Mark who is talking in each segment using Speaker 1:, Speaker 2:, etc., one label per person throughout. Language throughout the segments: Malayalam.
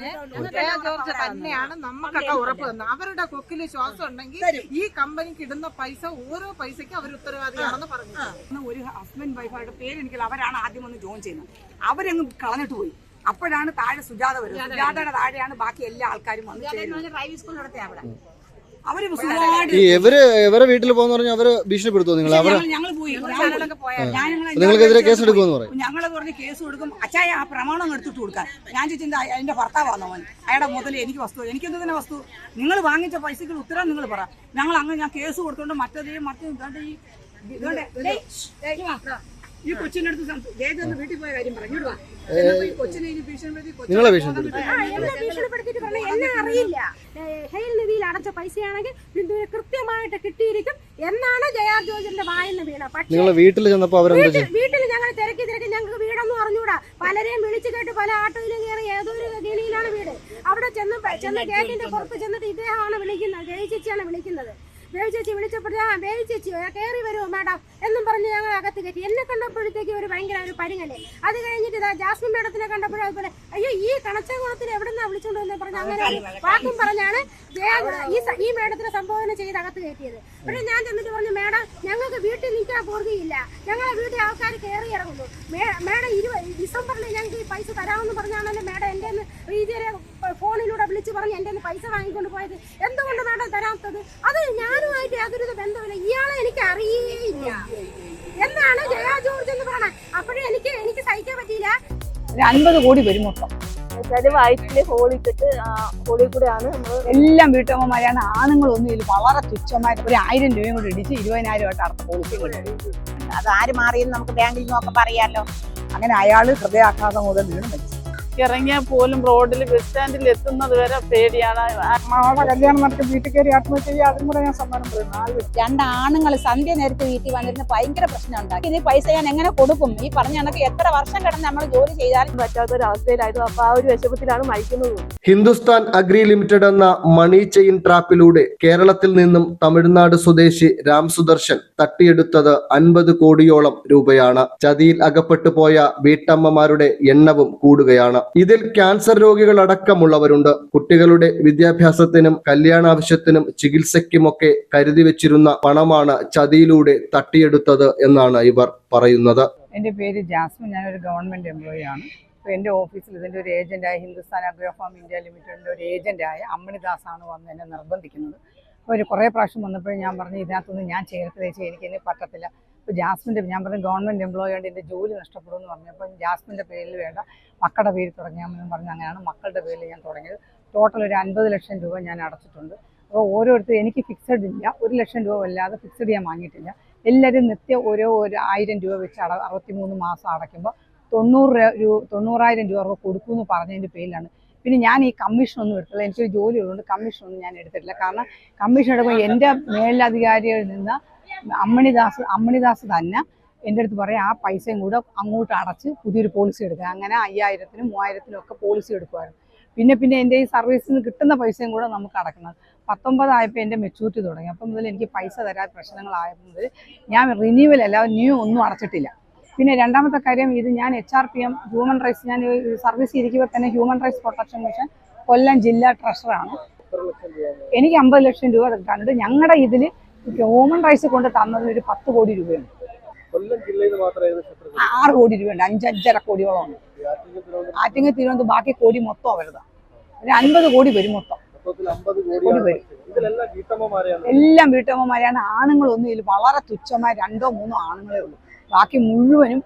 Speaker 1: ജോർജിന് ജയ ജോർജ് തന്നെയാണ് നമുക്കൊക്കെ ഉറപ്പ് തന്നത് അവരുടെ കൊക്കിൽ ശ്വാസം ഉണ്ടെങ്കിൽ ഈ കമ്പനിക്ക് ഇടുന്ന പൈസ ഓരോ പൈസക്കും അവർ ഉത്തരവാദിയാണെന്ന് പറഞ്ഞു.
Speaker 2: ഒരു ഹസ്ബൻഡ് വൈഫായിട്ട് പേര് എനിക്ക് അവരാണ് ആദ്യം ഒന്ന് ജോയിൻ ചെയ്യുന്നത്. അവരങ്ങ് കളഞ്ഞിട്ട് പോയി. അപ്പോഴാണ് താഴെ സുജാത വരുന്നത്. സുജാതയുടെ താഴെയാണ് ബാക്കി എല്ലാ ആൾക്കാരും വന്ന് ചേരുന്നത്.
Speaker 3: ഡ്രൈവിംഗ് സ്കൂൾ നടത്തിയ അവിടെ
Speaker 2: അവർ
Speaker 4: ഈ ഇവർ ഇവരെ വീട്ടിൽ പോകുന്ന പറഞ്ഞാൽ അവർ ഭീഷണിപ്പെടുത്തുമോ നിങ്ങൾ അവരെ
Speaker 2: ഞങ്ങൾ പോയി.
Speaker 4: നിങ്ങൾക്കെതിരെ കേസ് എടുക്കുമെന്ന് പറയും.
Speaker 2: ഞങ്ങളെ പറഞ്ഞ് കേസ് കൊടുക്കും. അച്ചായ ആ പ്രമാണം എടുത്തിട്ട് കൊടുക്കാൻ ഞാൻ ചോദിച്ചത് അതിന്റെ ഭർത്താവാന്നോ അവൻ അയാളുടെ മുതൽ എനിക്ക് വസ്തു എനിക്കെന്ത് തന്നെ വസ്തു? നിങ്ങൾ വാങ്ങിച്ച പൈസക്ക് ഉത്തരം നിങ്ങൾ പറ. ഞങ്ങൾ അങ്ങ് ഞാൻ കേസ് കൊടുത്തോണ്ട് മറ്റേ മറ്റേ ഈ ഇതുകൊണ്ട്. ഈ കൊച്ചിന്റെ അടുത്ത് വീട്ടിൽ പോയ കാര്യം പറഞ്ഞു. കൊച്ചിനെ
Speaker 4: നിങ്ങളെ
Speaker 3: ഭീഷണിപ്പെടുത്തിയിട്ട് പറഞ്ഞു എന്നെ അറിയില്ല. ഏ, ഹെയിൽ നിധിയിൽ അടച്ച പൈസയാണെങ്കിൽ ബിന്ദുവിന് കൃത്യമായിട്ട് കിട്ടിയിരിക്കും എന്നാണ് ജയാ ജോർജിന്റെ വായെന്ന് വീണ പക്ഷേ
Speaker 4: വീട്ടിൽ ചെന്നപ്പോ അവരെന്താ
Speaker 3: വീട്ടിൽ വീട്ടിൽ ഞങ്ങൾ തിരക്കി തിരക്കി ഞങ്ങൾക്ക് വീടൊന്നും അറിഞ്ഞൂടാ. പലരെയും വിളിച്ചു കേട്ട് പല ആട്ടോയിലും കയറി ഏതോ ഒരു ഗലിയിലാണ് വീട്. അവിടെ ചെന്ന് ചെന്ന് ഗേറ്റിന്റെ പുറത്ത് ചെന്നിട്ട് ഇദ്ദേഹമാണ് വിളിക്കുന്നത്. ജയ ചേച്ചിയാണ് വിളിക്കുന്നത്. ദേവി ചേച്ചി വിളിച്ചപ്പോൾ ആ ദേവി ചേച്ചി കയറി വരുമോ മാഡം? എന്നും പറഞ്ഞ് ഞങ്ങൾ അകത്ത് കയറ്റി. എന്നെ കണ്ടപ്പോഴത്തേക്ക് ഒരു ഭയങ്കര ഒരു പരിങ്ങൽ. അത് കഴിഞ്ഞിട്ട് ഇതാ ജാസ്മിൻ മേഡത്തിനെ കണ്ടപ്പോഴും അതുപോലെ അയ്യോ ഈ കണച്ചകുളത്തിൽ എവിടെന്നാ വിളിച്ചോണ്ട് വന്നെ? പറഞ്ഞ് അങ്ങനെ വാക്കും പറഞ്ഞാണ് ഈ ഈ മേഡത്തിനെ സംബോധന ചെയ്ത് അകത്ത് കയറ്റിയത്. പക്ഷേ ഞാൻ ചെന്നിട്ട് പറഞ്ഞു മേഡം ഞങ്ങൾക്ക് വീട്ടിൽ നിൽക്കാൻ പോർഗയില്ല ഞങ്ങളെ വീട്ടിൽ ആൾക്കാർ കയറി ഇറങ്ങുന്നു. മേഡം ഇരുപത് ഡിസംബറിൽ ഞങ്ങൾക്ക് ഈ പൈസ തരാമെന്ന് പറഞ്ഞാണല്ലോ മേഡം എന്റെ റീജിയനെ ഫോണിലൂടെ വിളിച്ച് പറഞ്ഞ് എന്റെ പൈസ വാങ്ങിക്കൊണ്ട് പോയത് എന്തുകൊണ്ട് മാഡം തരാത്തത്? അത് ഞാനുമായിട്ട് യാതൊരു ബന്ധമില്ല ഇയാളെ എനിക്ക് അറിയേയില്ല. എന്നാണ് ജയാ ജോർജ് എന്ന് പറഞ്ഞാൽ അപ്പോഴും എനിക്ക് എനിക്ക് സഹിക്കാൻ പറ്റിയില്ല.
Speaker 2: ഒരു അൻപത് കോടി വരും മൊത്തം.
Speaker 5: വയറ്റിൽ ഹോളിട്ടിട്ട് കൂടെയാണ്
Speaker 2: എല്ലാം വീട്ടമ്മമാരാണ്. ആണുങ്ങളൊന്നും ഇതിൽ വളരെ തുച്ഛമായിട്ട് ഒരു ആയിരം രൂപയും കൂടി ഇടിച്ച് ഇരുപതിനായിരം ആയിട്ട് അടുത്ത പോളിസി കിട്ടും
Speaker 6: അത് ആര് മാറിയെന്ന് നമുക്ക് ബാങ്കിൽ നോക്കെ പറയാലോ.
Speaker 2: അങ്ങനെ അയാൾ ഹൃദയാഘാതം മുതൽ വീണ് മരിച്ചു.
Speaker 5: ഇറങ്ങിയാൽ പോലും റോഡിൽ ബസ് സ്റ്റാൻഡിൽ എത്തുന്നത് വരെ പേടിയാണ്.
Speaker 2: മകളുടെ കല്യാണം നടത്തി വീട്ടിൽ കയറി ആത്മഹത്യ ചെയ്യുക അതും കൂടെ ഞാൻ സമ്മാനം പറയുന്നു രണ്ടാണുങ്ങൾ
Speaker 6: രണ്ട് ആണുങ്ങൾ സന്ധ്യ നേരത്തെ വീട്ടിൽ വന്നിരുന്ന് ഭയങ്കര പ്രശ്നം ഉണ്ടാക്കി. ഇത് പൈസ ഞാൻ എങ്ങനെ കൊടുക്കും? ഈ പറഞ്ഞ കണക്ക് എത്ര വർഷം കിടന്ന് നമ്മൾ ജോലി ചെയ്താലും
Speaker 5: പറ്റാത്ത ഒരു അവസ്ഥയിലായിരുന്നു. അപ്പൊ ആ ഒരു വിശപ്പത്തിലാണ് മരിക്കുന്നത്.
Speaker 4: ഹിന്ദുസ്ഥാൻ അഗ്രി ലിമിറ്റഡ് എന്ന മണി ചെയിൻ ട്രാപ്പിലൂടെ കേരളത്തിൽ നിന്നും തമിഴ്നാട് സ്വദേശി രാം സുദർശൻ തട്ടിയെടുത്തത് അൻപത് കോടിയോളം രൂപയാണ്. ചതിയിൽ അകപ്പെട്ടു പോയ വീട്ടമ്മമാരുടെ എണ്ണവും കൂടുകയാണ്. ഇതിൽ ക്യാൻസർ രോഗികൾ അടക്കമുള്ളവരുണ്ട്. കുട്ടികളുടെ വിദ്യാഭ്യാസത്തിനും കല്യാണാവശ്യത്തിനും ചികിത്സയ്ക്കുമൊക്കെ കരുതി വെച്ചിരുന്ന പണമാണ് ചതിയിലൂടെ തട്ടിയെടുത്തത് എന്നാണ് ഇവർ പറയുന്നത്.
Speaker 2: എന്റെ പേര് ജാസ്മിൻ. ഞാനൊരു ഗവൺമെന്റ് എംപ്ലോയി ആണ് അപ്പോൾ എന്റെ ഓഫീസിൽ ഇതിന്റെ ഒരു ഏജന്റായ ഹിന്ദുസ്ഥാൻ അഗ്രോഫാം ഇന്ത്യ ലിമിറ്റഡിന്റെ ഒരു ഏജന്റായ ആണ് വന്ന് എന്നെ നിർബന്ധിക്കുന്നത്. അപ്പോൾ ഒരു കുറേ പ്രാവശ്യം വന്നപ്പോഴും ഞാൻ പറഞ്ഞു ഇതിനകത്തൊന്നും ഞാൻ ചേർത്ത് വെച്ചാൽ എനിക്ക് ഇനി പറ്റത്തില്ല. അപ്പോൾ ജാസ്മിന്റെ ഞാൻ പറഞ്ഞു ഗവൺമെന്റ് എംപ്ലോയി ആയിട്ട് എന്റെ ജോലി നഷ്ടപ്പെടുമെന്ന് പറഞ്ഞപ്പോൾ ജാസ്മിന്റെ പേരിൽ വേണ്ട മക്കളുടെ പേരിൽ തുടങ്ങിയാമെന്ന് പറഞ്ഞ് അങ്ങനെയാണ് മക്കളുടെ പേരിൽ ഞാൻ തുടങ്ങിയത്. ടോട്ടൽ ഒരു അൻപത് ലക്ഷം രൂപ ഞാൻ അടച്ചിട്ടുണ്ട്. അപ്പോൾ ഓരോരുത്തർ എനിക്ക് ഫിക്സഡ് ഇല്ല ഒരു ലക്ഷം രൂപ അല്ലാതെ ഫിക്സഡ് ഞാൻ വാങ്ങിയിട്ടില്ല. എല്ലാവരും നിത്യം ഓരോ ഒരു ആയിരം രൂപ വെച്ച് അട അറുപത്തിമൂന്ന് മാസം അടയ്ക്കുമ്പോൾ തൊണ്ണൂറ് രൂപ തൊണ്ണൂറായിരം രൂപ അവർക്ക് കൊടുക്കുമെന്ന് പറഞ്ഞതിന്റെ പേരിലാണ്. പിന്നെ ഞാൻ ഈ കമ്മീഷൻ ഒന്നും എടുത്തില്ല എനിക്കൊരു ജോലി ഉള്ളതുകൊണ്ട് കമ്മീഷൻ ഒന്നും ഞാൻ എടുത്തിട്ടില്ല. കാരണം കമ്മീഷൻ എടുക്കുമ്പോൾ എന്റെ മേലധികാരിയിൽ നിന്ന് അമ്മണിദാസ് അമ്മണിദാസ് തന്നെ എന്റെ അടുത്ത് പറയാം ആ പൈസയും കൂടെ അങ്ങോട്ട് അടച്ച് പുതിയൊരു പോളിസി എടുക്കുക അങ്ങനെ അയ്യായിരത്തിനും മൂവായിരത്തിനും ഒക്കെ പോളിസി എടുക്കുമായിരുന്നു പിന്നെ പിന്നെ എന്റെ ഈ സർവീസിൽ നിന്ന് കിട്ടുന്ന പൈസയും കൂടെ നമുക്ക് അടക്കണം. പത്തൊമ്പതായപ്പോൾ എന്റെ മെച്യൂരിറ്റി തുടങ്ങി. അപ്പം മുതൽ എനിക്ക് പൈസ തരാത്ത പ്രശ്നങ്ങളായപ്പോൾ മുതൽ ഞാൻ റിന്യൂവൽ അല്ല ന്യൂ ഒന്നും അടച്ചിട്ടില്ല. പിന്നെ രണ്ടാമത്തെ കാര്യം ഇത് ഞാൻ H R P M human rights ഞാൻ സർവീസ് ഇരിക്കുമ്പോൾ തന്നെ human rights protection mission Kollam ജില്ലാ ട്രഷറാണ് എനിക്ക് അമ്പത് ലക്ഷം രൂപ കിട്ടാനുണ്ട് ഞങ്ങളുടെ ഇതിൽ ഹ്യൂമൻ റൈറ്റ്സ് കൊണ്ട് തന്നത് ഒരു പത്ത് കോടി രൂപയുണ്ട്
Speaker 4: കൊല്ലം ജില്ലയിൽ
Speaker 2: ആറ് കോടി രൂപയുണ്ട്. അഞ്ചഞ്ചര കോടിയോളം ഉണ്ട് ആറ്റിങ്ങൽ തിരുവനന്തപുരം ബാക്കി കോടി മൊത്തം അവരുതാണ് ഒരു അൻപത് കോടി വരും മൊത്തം. കോടി വരും.
Speaker 4: ഇതിലെല്ലാം വീട്ടമ്മമാരെയാണ്.
Speaker 2: എല്ലാം ഒന്നും ആണുങ്ങളൊന്നും ഇതിൽ വളരെ തുച്ഛമായ രണ്ടോ മൂന്നോ ആണുങ്ങളേ ഉള്ളൂ. ബാക്കി മുഴുവനും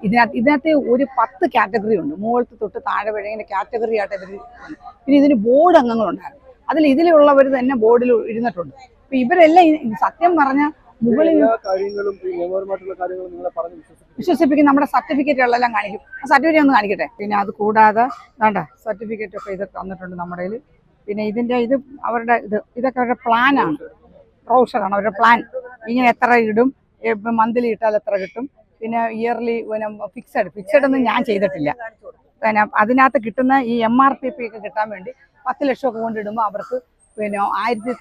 Speaker 2: ഇതിനകത്ത് ഇതിനകത്ത് ഒരു പത്ത് കാറ്റഗറി ഉണ്ട്. മുകളിൽ തൊട്ട് താഴെ വരെ ഇങ്ങനെ കാറ്റഗറി ആയിട്ട് ഇവർ പിന്നെ ഇതിന് ബോർഡ് അംഗങ്ങളുണ്ടായിരുന്നു. അതിൽ ഇതിലുള്ളവർ തന്നെ ബോർഡിൽ ഇരുന്നിട്ടുണ്ട്. അപ്പൊ ഇവരെല്ലാം സത്യം പറഞ്ഞ മുകളിൽ വിശ്വസിപ്പിക്കും. നമ്മുടെ സർട്ടിഫിക്കറ്റുകളെല്ലാം കാണിക്കും. ആ സർട്ടിഫിക്കറ്റ് ഒന്ന് കാണിക്കട്ടെ? പിന്നെ അത് കൂടാതെ വേണ്ട സർട്ടിഫിക്കറ്റ് ഒക്കെ ഇത് തന്നിട്ടുണ്ട് നമ്മുടെ കയ്യിൽ പിന്നെ ഇതിന്റെ ഇത് അവരുടെ ഇത് ഇതൊക്കെ അവരുടെ പ്ലാനാണ് ബ്രൗഷറാണ് അവരുടെ പ്ലാൻ ഇങ്ങനെ എത്ര ഇടും മന്ത്ലി ഇട്ടാൽ എത്ര കിട്ടും പിന്നെ ഇയർലി പിന്നെ ഫിക്സഡ് ഫിക്സഡ് ഒന്നും ഞാൻ ചെയ്തിട്ടില്ല. പിന്നെ അതിനകത്ത് കിട്ടുന്ന ഈ എം ആർ പി പി ഒക്കെ കിട്ടാൻ വേണ്ടി പത്ത് ലക്ഷം ഒക്കെ കൊണ്ടിടുമ്പോൾ അവർക്ക് പിന്നെ ആയിരത്തി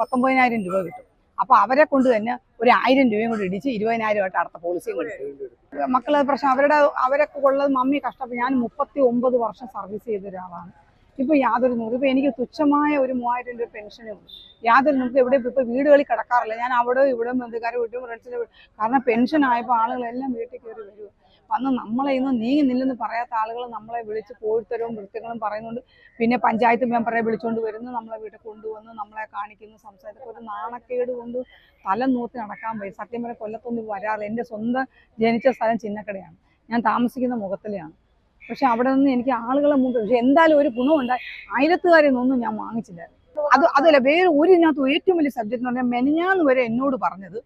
Speaker 2: പത്തൊമ്പതിനായിരം രൂപ കിട്ടും. അപ്പോൾ അവരെ കൊണ്ട് തന്നെ ഒരു ആയിരം രൂപയും കൂടി ഇടിച്ച് ഇരുപതിനായിരമായിട്ട് അടുത്ത പോളിസിയും കൊടുക്കും മക്കളെ പ്രശ്നം അവരുടെ അവരൊക്കെ ഉള്ളത് മമ്മി കഷ്ടപ്പെട്ട് ഞാൻ മുപ്പത്തി ഒമ്പത് വർഷം സർവീസ് ചെയ്ത ഒരാളാണ്. ഇപ്പൊ യാതൊരു ഇപ്പൊ എനിക്ക് തുച്ഛമായ ഒരു മൂവായിരം രൂപ പെൻഷനും യാതൊരു നമുക്ക് എവിടെ ഇപ്പൊ വീടുകളിൽ കിടക്കാറില്ല. ഞാൻ അവിടെ ഇവിടെ ബന്ധുക്കാരെ വീട്ടും ഫ്രണ്ട്സിന്റെ വീട് കാരണം പെൻഷൻ ആയപ്പോൾ ആളുകളെല്ലാം വീട്ടിൽ കയറി വരും. വന്ന് നമ്മളെ ഇന്ന് നീങ്ങുന്നില്ലെന്ന് പറയാത്ത ആളുകൾ നമ്മളെ വിളിച്ച് കോഴിത്തരവും വൃത്തികളും പറയുന്നുണ്ട്. പിന്നെ പഞ്ചായത്ത് മെമ്പറെ വിളിച്ചുകൊണ്ട് വരുന്നു നമ്മളെ വീട്ടിൽ കൊണ്ടുവന്ന് നമ്മളെ കാണിക്കുന്നു സംസാരിച്ചു ഒരു നാണക്കേട് കൊണ്ട് തല നൂത്തി നടക്കാൻ പോയി സത്യം വരെ കൊല്ലത്തൊന്നും വരാറില്ല. എന്റെ സ്വന്തം ജനിച്ച സ്ഥലം ചിന്നക്കടയാണ്. ഞാൻ താമസിക്കുന്ന മുഖത്തിലെയാണ്. പക്ഷെ അവിടെ നിന്ന് എനിക്ക് ആളുകളെ മുമ്പ് പക്ഷെ എന്തായാലും ഒരു ഗുണമുണ്ടായി ആയിരത്തുകാരിൽ നിന്നൊന്നും ഞാൻ വാങ്ങിച്ചില്ല. അത് അതല്ല വേറെ ഒരു ഇതിനകത്ത് ഏറ്റവും വലിയ സബ്ജക്ട് എന്ന് പറഞ്ഞാൽ മെനഞ്ഞാന്ന് വരെ എന്നോട് പറഞ്ഞത്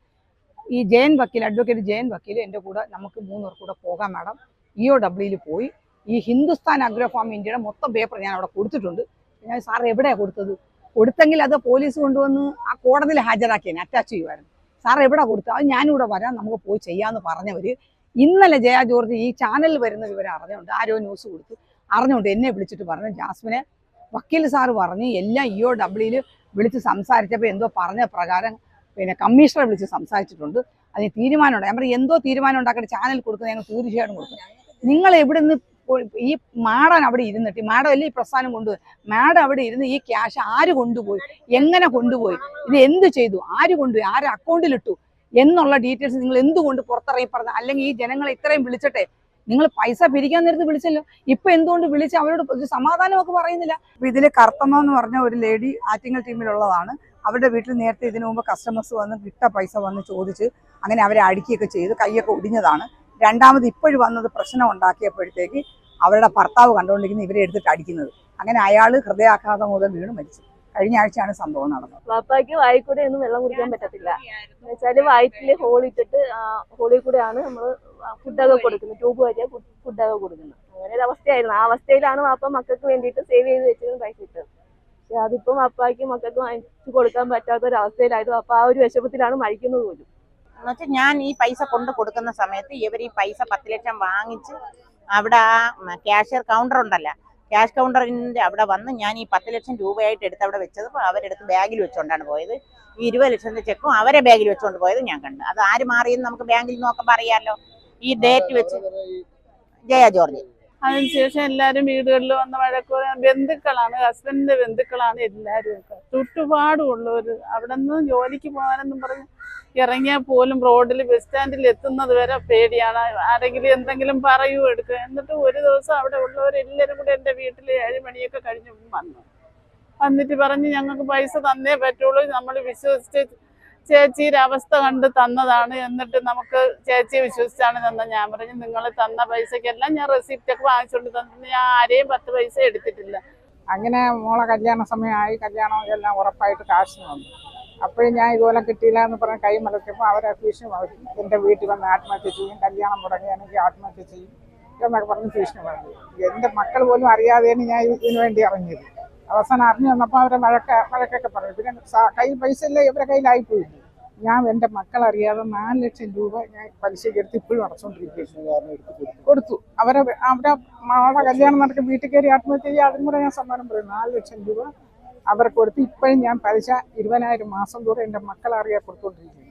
Speaker 2: ഈ ജയൻ വക്കീൽ അഡ്വക്കേറ്റ് ജയൻ വക്കീൽ എന്റെ കൂടെ നമുക്ക് മൂന്നൂർ കൂടെ പോകാം മാഡം ഇ ഒ ഡബ്ല്യൂയിൽ പോയി. ഈ ഹിന്ദുസ്ഥാൻ അഗ്രോഫാം ഇന്ത്യയുടെ മൊത്തം പേപ്പർ ഞാൻ അവിടെ കൊടുത്തിട്ടുണ്ട്. ഞാൻ സാർ എവിടെയാണ് കൊടുത്തത്? കൊടുത്തെങ്കിൽ അത് പോലീസ് കൊണ്ടുവന്ന് ആ കോടതിയിൽ ഹാജരാക്കിയാണ് അറ്റാച്ച് ചെയ്യുമായിരുന്നു സാർ എവിടെ കൊടുത്തത്? അത് ഞാനിവിടെ വരാം നമുക്ക് പോയി ചെയ്യാമെന്ന് പറഞ്ഞവർ ഇന്നലെ ജയ ജോർജ് ഈ ചാനലിൽ വരുന്ന വിവരം അറിഞ്ഞുകൊണ്ട് ആരോ ന്യൂസ് കൊടുത്തു അറിഞ്ഞുകൊണ്ട് എന്നെ വിളിച്ചിട്ട് പറഞ്ഞു ജാസ്മിനെ വക്കീൽ സാർ പറഞ്ഞ് എല്ലാം ഇ ഒ ഡബ്ല്യൂയിൽ വിളിച്ച് സംസാരിച്ചപ്പോൾ എന്തോ പറഞ്ഞ പ്രകാരം പിന്നെ കമ്മീഷണറെ വിളിച്ച് സംസാരിച്ചിട്ടുണ്ട്. അതിന് തീരുമാനമുണ്ട് ഞാൻ പറയും എന്തോ തീരുമാനം ഉണ്ടാക്കി ചാനൽ കൊടുക്കുന്നത് ഞങ്ങൾ തീർച്ചയായിട്ടും കൊടുക്കും. നിങ്ങൾ എവിടെ നിന്ന് ഈ മാഡം അവിടെ ഇരുന്നിട്ട് മാഡം അല്ലേ ഈ പ്രസ്ഥാനം കൊണ്ടുപോയി മാഡം അവിടെ ഇരുന്ന് ഈ ക്യാഷ് ആര് കൊണ്ടുപോയി? എങ്ങനെ കൊണ്ടുപോയി? ഇത് എന്ത് ചെയ്തു? ആര് കൊണ്ടുപോയി? ആര് അക്കൗണ്ടിലിട്ടു? എന്നുള്ള ഡീറ്റെയിൽസ് നിങ്ങൾ എന്തുകൊണ്ട് പുറത്തിറങ്ങി പറഞ്ഞു അല്ലെങ്കിൽ ഈ ജനങ്ങളെ ഇത്രയും വിളിച്ചിട്ടെ നിങ്ങൾ പൈസ പിരിക്കാൻ നേരത്ത് വിളിച്ചല്ലോ? ഇപ്പൊ എന്തുകൊണ്ട് വിളിച്ച് അവരോട് സമാധാനമൊക്കെ പറയുന്നില്ല? ഇതിൽ കർത്തമ്മ എന്ന് പറഞ്ഞ ഒരു ലേഡി ആറ്റിങ്ങൽ ടീമിലുള്ളതാണ്. അവരുടെ വീട്ടിൽ നേരത്തെ ഇതിനു മുമ്പ് കസ്റ്റമേഴ്സ് വന്ന് കിട്ട പൈസ വന്ന് ചോദിച്ച് അങ്ങനെ അവരെ അടുക്കിയൊക്കെ ചെയ്ത് കൈയൊക്കെ ഒടിഞ്ഞതാണ്. രണ്ടാമത് ഇപ്പോഴും വന്നത് പ്രശ്നം ഉണ്ടാക്കിയപ്പോഴത്തേക്ക് അവരുടെ ഭർത്താവ് കണ്ടുകൊണ്ടിരിക്കുന്ന ഇവരെ എടുത്തിട്ട് അടിക്കുന്നത്. അങ്ങനെ അയാൾ ഹൃദയാഘാതം മുതൽ വീണ് മരിച്ചു. കഴിഞ്ഞ ആഴ്ചയാണ് സംഭവം നടന്നത്.
Speaker 7: പാപ്പയ്ക്ക് വായി കൂടെ ഒന്നും വെള്ളം കുടിക്കാൻ പറ്റത്തില്ല. എന്നുവെച്ചാൽ വായിക്കിൽ ഇട്ടിട്ട് ഹോളിൽ കൂടെയാണ് നമ്മൾ ഫുഡൊക്കെ കൊടുക്കുന്നത്. ട്യൂബ് വഴിയാ ഫുഡൊക്കെ കൊടുക്കുന്നത്. അങ്ങനെ ഒരു അവസ്ഥയായിരുന്നു. ആ അവസ്ഥയിലാണ് വാപ്പ മക്കൾക്ക് വേണ്ടിയിട്ട് സേവ് ചെയ്ത് വെച്ചിരുന്ന പൈസ ഇട്ടത്. പക്ഷെ അതിപ്പം അപ്പാക്കും മക്കൾക്ക് വാങ്ങിച്ചു കൊടുക്കാൻ പറ്റാത്ത ഒരു അവസ്ഥയിലായിരുന്നു അപ്പൊ ആ ഒരു വിഷമത്തിലാണ് മരിക്കുന്നത് പോലും.
Speaker 8: എന്നുവെച്ചാൽ ഞാൻ ഈ പൈസ കൊണ്ട് കൊടുക്കുന്ന സമയത്ത് ഇവർ ഈ പൈസ പത്ത് ലക്ഷം വാങ്ങിച്ച് അവിടെ ആ ക്യാഷ്യർ കൗണ്ടർ ഉണ്ടല്ല. ക്യാഷ് കൗണ്ടറിന്റെ അവിടെ വന്ന് ഞാൻ ഈ പത്ത് ലക്ഷം രൂപയായിട്ട് എടുത്ത് അവിടെ വെച്ചത് അവരെടുത്ത് ബാഗിൽ വെച്ചുകൊണ്ടാണ് പോയത്. ഈ ഇരുപത് ലക്ഷത്തെ ചെക്കും അവരെ ബാഗിൽ വെച്ചുകൊണ്ട് പോയത് ഞാൻ കണ്ടു. അത് ആര് മാറിയെന്ന് നമുക്ക് ബാങ്കിൽ നോക്കുമ്പോൾ അറിയാമല്ലോ ഈ ഡേറ്റ് വെച്ച് ജയ ജോർജ്.
Speaker 5: അതിനുശേഷം എല്ലാരും വീടുകളിൽ വന്ന് വഴക്ക് ബന്ധുക്കളാണ് ഹസ്ബൻഡിന്റെ ബന്ധുക്കളാണ് എല്ലാവരും ഒക്കെ. ചുറ്റുപാടുമുള്ളവര് അവിടെ നിന്ന് ജോലിക്ക് പോകാനെന്നും പറഞ്ഞ് ഇറങ്ങിയാൽ പോലും റോഡിൽ ബസ് സ്റ്റാൻഡിൽ എത്തുന്നത് വരെ പേടിയാണ്. ആരെങ്കിലും എന്തെങ്കിലും പറയൂ എടുക്കുക എന്നിട്ട് ഒരു ദിവസം അവിടെ ഉള്ളവരെല്ലാവരും കൂടെ എന്റെ വീട്ടിൽ ഏഴ് മണിയൊക്കെ കഴിഞ്ഞ് വന്നു. വന്നിട്ട് പറഞ്ഞ് ഞങ്ങൾക്ക് പൈസ തന്നേ പറ്റുള്ളൂ. നമ്മൾ വിശ്വസിച്ച് ചേച്ചിയുടെ അവസ്ഥ കണ്ട് തന്നതാണ് എന്നിട്ട് നമുക്ക് ചേച്ചിയെ വിശ്വസിച്ചാണ് തന്നത്. ഞാൻ പറഞ്ഞു നിങ്ങൾ തന്ന പൈസക്കെല്ലാം ഞാൻ റെസിപ്റ്റ് ഒക്കെ വാങ്ങിച്ചുകൊണ്ട് തന്നിട്ട് ഞാൻ ആരെയും പത്ത് പൈസ എടുത്തിട്ടില്ല.
Speaker 2: അങ്ങനെ മോളെ കല്യാണ സമയമായി. കല്യാണം എല്ലാം ഉറപ്പായിട്ട് കാശിന് വന്നു. അപ്പോഴും ഞാൻ ഇതുപോലെ കിട്ടിയില്ല എന്ന് പറഞ്ഞ് കൈ മലക്കിയപ്പോൾ അവരെ ഭീഷണി പറഞ്ഞു എന്റെ വീട്ടിൽ വന്ന് ആത്മഹത്യ ചെയ്യും. കല്യാണം മുടങ്ങിയാണെങ്കിൽ ആത്മഹത്യ ചെയ്യും എന്നൊക്കെ പറഞ്ഞ് ഭീഷണി പറഞ്ഞു എന്റെ മക്കൾ പോലും അറിയാതെയാണ് ഞാൻ ഇതിനു വേണ്ടി ഇറങ്ങിയത്. അവസാനം അറിഞ്ഞു വന്നപ്പോൾ അവരെ വഴക്ക വഴക്കൊക്കെ പറഞ്ഞു. പിന്നെ കയ്യിൽ പൈസ ഇല്ല ഇവരെ കയ്യിലായിപ്പോയി ഞാൻ എന്റെ മക്കൾ അറിയാതെ നാല് ലക്ഷം രൂപ ഞാൻ പലിശയ്ക്ക് എടുത്ത് ഇപ്പോഴും അടച്ചുകൊണ്ടിരിക്കുകയാണ് കൊടുത്തു. അവരെ അവരെ മകളുടെ കല്യാണം നടക്കും വീട്ടിൽ കയറി ആത്മഹത്യ ചെയ്യുക അതും കൂടെ ഞാൻ സമ്മാനം പറയും. നാല് ലക്ഷം രൂപ അവരെ കൊടുത്ത് ഇപ്പോഴും ഞാൻ പലിശ ഇരുപതിനായിരം മാസം തോറും എന്റെ മക്കളറിയാതെ കൊടുത്തുകൊണ്ടിരിക്കുകയാണ്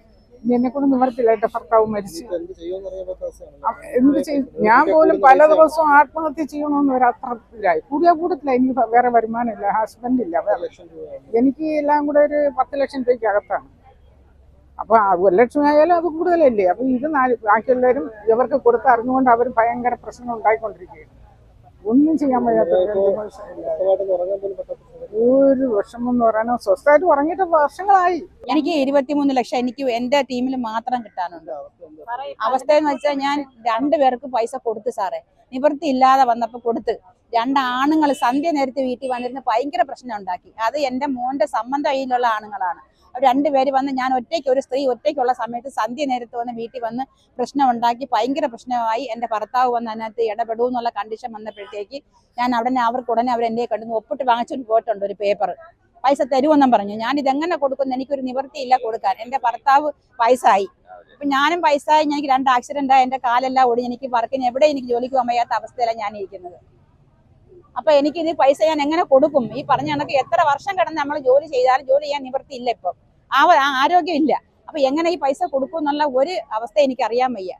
Speaker 2: എന്നെ കൊണ്ട് നിവർത്തില്ല എന്റെ ഭർത്താവ് മരിച്ചു. എന്ത് ചെയ്യും? ഞാൻ പോലും പല ദിവസവും ആത്മഹത്യ ചെയ്യണമെന്ന് ഒരു അത്രത്തിലായി. കൂടിയ കൂട്ടത്തില്ല എനിക്ക് വേറെ വരുമാനമില്ല ഹസ്ബൻഡ് ഇല്ല എനിക്ക് എല്ലാം കൂടെ ഒരു പത്ത് ലക്ഷം രൂപയ്ക്ക് അകത്താണ്. അപ്പൊ ഒരു ലക്ഷം ആയാലും അത് കൂടുതലല്ലേ? അപ്പൊ ഇത് നാല് ബാക്കിയുള്ളവരും ഇവർക്ക് കൊടുത്ത് അറിഞ്ഞുകൊണ്ട് അവർ ഭയങ്കര പ്രശ്നങ്ങൾ ഉണ്ടായിക്കൊണ്ടിരിക്കുകയാണ്. ഒന്നും ചെയ്യാൻ വയ്യാത്ത ഒരു വിഷമം എന്ന് പറയാനോ സ്വസ്ഥമായിട്ട് ഉറങ്ങിയിട്ട് വർഷങ്ങളായി.
Speaker 6: എനിക്ക് ഇരുപത്തിമൂന്ന് ലക്ഷം എനിക്ക് എന്റെ ടീമിൽ മാത്രം കിട്ടാനുണ്ട്. അവസ്ഥ എന്ന് വെച്ചാൽ ഞാൻ രണ്ടു പേർക്ക് പൈസ കൊടുത്തു സാറേ. നിവൃത്തി ഇല്ലാതെ വന്നപ്പോൾ കൊടുത്ത് രണ്ട് ആണുങ്ങൾ സന്ധ്യ നേരത്തെ വീട്ടിൽ വന്നിരുന്ന് ഭയങ്കര പ്രശ്നം ഉണ്ടാക്കി. അത് എന്റെ മോന്റെ സംബന്ധം കയ്യിലുള്ള ആണുങ്ങളാണ്. രണ്ടുപേര് വന്ന് ഞാൻ ഒറ്റയ്ക്ക് ഒരു സ്ത്രീ ഒറ്റയ്ക്കുള്ള സമയത്ത് സന്ധ്യ നേരത്ത് വന്ന് വീട്ടിൽ വന്ന് പ്രശ്നം ഉണ്ടാക്കി ഭയങ്കര പ്രശ്നമായി എന്റെ ഭർത്താവ് വന്ന് അതിനകത്ത് ഇടപെടൂ എന്നുള്ള കണ്ടീഷൻ വന്നപ്പോഴത്തേക്ക് ഞാൻ അവിടെ അവർക്ക് ഉടനെ അവർ എന്റെ കണ്ടു ഒപ്പിട്ട് വാങ്ങിച്ചുകൊണ്ട് പോയിട്ടുണ്ട് ഒരു പേപ്പർ പൈസ തരുമെന്നും പറഞ്ഞു. ഞാൻ ഇതെങ്ങനെ കൊടുക്കുന്നു? എനിക്കൊരു നിവൃത്തിയില്ല കൊടുക്കാൻ. എന്റെ ഭർത്താവ് പൈസ ആയി അപ്പൊ ഞാനും പൈസ എനിക്ക് രണ്ട് ആക്സിഡന്റ് ആയി. എന്റെ കാലെല്ലാം ഓടി എനിക്ക് വർക്കിന് എവിടെ എനിക്ക് ജോലിക്ക് പോകാൻ വയ്യാത്ത അവസ്ഥയിലാണ് ഞാൻ ഇരിക്കുന്നത്. അപ്പൊ എനിക്ക് ഇത് പൈസ ഞാൻ എങ്ങനെ കൊടുക്കും? ഈ പറഞ്ഞ കണക്ക് എത്ര വർഷം കിടന്ന് നമ്മൾ ജോലി ചെയ്താലും ജോലി ചെയ്യാൻ നിവൃത്തിയില്ല ഇപ്പം. ആ ആ ആരോഗ്യം ഇല്ല അപ്പൊ എങ്ങനെ ഈ പൈസ കൊടുക്കും എന്നുള്ള ഒരു അവസ്ഥ എനിക്ക് അറിയാൻ വയ്യ.